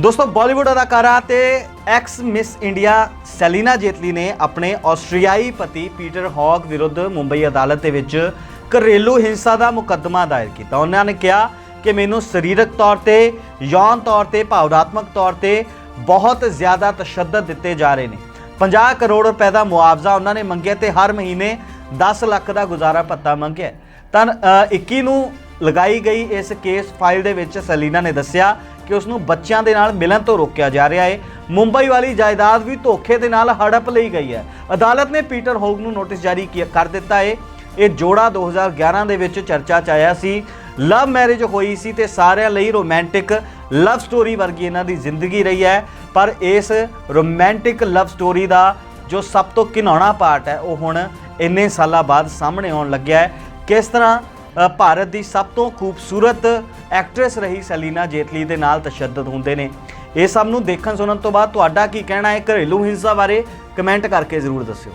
ਦੋਸਤੋ ਬਾਲੀਵੁੱਡ ਅਦਾਕਾਰਾ ਤੇ ex Miss India Celina Jaitly ਨੇ ਆਪਣੇ ਆਸਟਰੀਆਈ ਪਤੀ ਪੀਟਰ ਹੌਕ ਵਿਰੁੱਧ ਮੁੰਬਈ ਅਦਾਲਤ ਦੇ ਵਿੱਚ ਘਰੇਲੂ ਹਿੰਸਾ ਦਾ ਮੁਕੱਦਮਾ ਦਾਇਰ ਕੀਤਾ। ਉਹਨਾਂ ਨੇ ਕਿਹਾ ਕਿ ਮੈਨੂੰ ਸਰੀਰਕ ਤੌਰ ਤੇ ਯੌਨ ਤੌਰ ਤੇ ਭਾਵਨਾਤਮਕ ਤੌਰ ਤੇ ਬਹੁਤ ਜ਼ਿਆਦਾ ਤਸ਼ੱਦਦ ਦਿੱਤੇ ਜਾ ਰਹੇ ਨੇ। 50 ਕਰੋੜ ਰੁਪਏ ਦਾ ਮੁਆਵਜ਼ਾ ਉਹਨਾਂ ਨੇ ਮੰਗਿਆ ਤੇ ਹਰ ਮਹੀਨੇ 10 ਲੱਖ ਦਾ ਗੁਜ਼ਾਰਾ ਭੱਤਾ ਮੰਗਿਆ ਤਾਂ ਅ, 21 ਨੂੰ ਲਗਾਈ ਗਈ ਇਸ ਕੇਸ ਫਾਈਲ ਦੇ ਵਿੱਚ ਸਲੀਨਾ ਨੇ ਦੱਸਿਆ ਕਿ ਉਸ ਨੂੰ ਬੱਚਿਆਂ ਦੇ ਨਾਲ ਮਿਲਣ ਤੋਂ ਰੋਕਿਆ ਜਾ ਰਿਹਾ ਹੈ। ਮੁੰਬਈ ਵਾਲੀ ਜਾਇਦਾਦ ਵੀ ਧੋਖੇ ਦੇ ਨਾਲ ਹੜਪ ਲਈ ਗਈ ਹੈ। ਅਦਾਲਤ ਨੇ ਪੀਟਰ ਹੋਗ ਨੂੰ ਨੋਟਿਸ ਜਾਰੀ ਕੀ- ਕਰ ਦਿੱਤਾ ਹੈ। ਇਹ ਜੋੜਾ 2011 ਦੇ ਵਿੱਚ ਚਰਚਾ 'ਚ ਆਇਆ ਸੀ। ਲਵ ਮੈਰਿਜ ਹੋਈ ਸੀ ਤੇ ਸਾਰਿਆਂ ਲਈ ਰੋਮਾਂਟਿਕ ਲਵ ਸਟੋਰੀ ਵਰਗੀ ਇਹਨਾਂ ਦੀ ਜ਼ਿੰਦਗੀ ਰਹੀ ਹੈ। ਪਰ ਇਸ ਰੋਮਾਂਟਿਕ ਲਵ ਸਟੋਰੀ ਦਾ ਜੋ ਸਭ ਤੋਂ ਘਿਨਾਉਣਾ ਪਾਰਟ ਹੈ, ਉਹ ਹੁਣ ਇੰਨੇ ਸਾਲਾਂ ਬਾਅਦ ਸਾਹਮਣੇ ਆਉਣ ਲੱਗਿਆ ਹੈ। ਕਿਸ ਤਰ੍ਹਾਂ ਭਾਰਤ ਦੀ ਸਭ ਤੋਂ ਖੂਬਸੂਰਤ ਐਕਟਰੈਸ ਰਹੀ ਸੈਲੀਨਾ ਜੇਤਲੀ ਦੇ ਨਾਲ ਤਸ਼ੱਦਦ ਹੁੰਦੇ ਨੇ। ਇਹ ਸਭ ਨੂੰ ਦੇਖਣ ਸੁਣਨ ਤੋਂ ਬਾਅਦ ਤੁਹਾਡਾ ਕੀ ਕਹਿਣਾ ਹੈ? ਘਰੇਲੂ ਹਿੰਸਾ ਬਾਰੇ ਕਮੈਂਟ ਕਰਕੇ ਜ਼ਰੂਰ ਦੱਸਿਓ।